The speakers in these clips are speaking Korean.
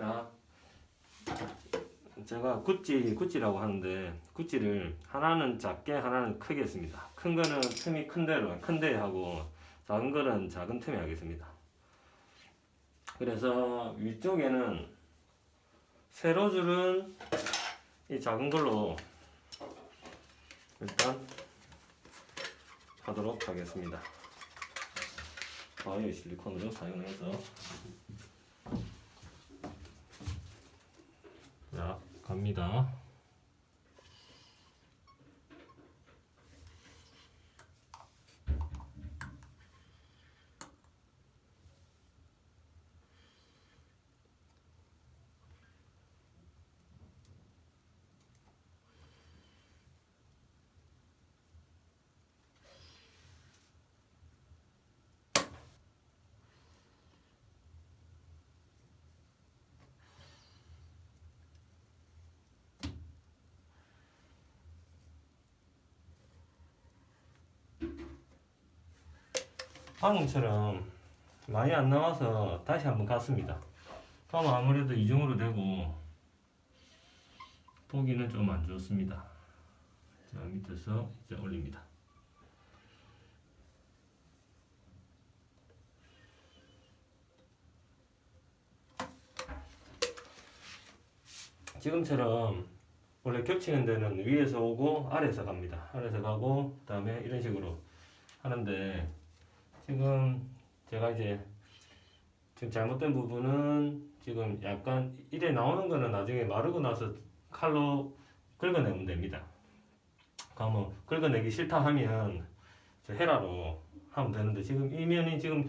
자, 제가 구찌, 구찌라고 하는데 구찌를 하나는 작게 하나는 크게 했습니다. 큰 거는 틈이 큰 대로 큰 데 하고 작은 거는 작은 틈에 하겠습니다. 그래서 위쪽에는 세로줄은 이 작은 걸로 일단 하도록 하겠습니다. 바이오 실리콘으로 사용해서 자 갑니다. 방금처럼 많이 안 나와서 다시 한번 갔습니다. 그러면 아무래도 이중으로 되고 보기는 좀 안 좋습니다. 자 밑에서 이제 올립니다. 지금처럼 원래 겹치는 데는 위에서 오고 아래에서 갑니다. 아래에서 가고 그 다음에 이런 식으로 하는데 지금 제가 이제 지금 잘못된 부분은 지금 약간 이래 나오는 거는 나중에 마르고 나서 칼로 긁어내면 됩니다. 그러면 긁어내기 싫다 하면 저 헤라로 하면 되는데 지금 이 면이 지금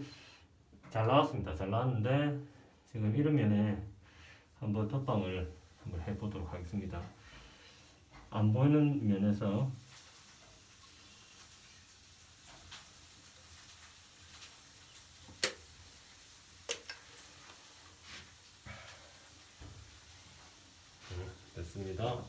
잘 나왔습니다. 잘 나왔는데 지금 이런 면에 한번 덧방을 한번 해보도록 하겠습니다. 안 보이는 면에서 됐습니다.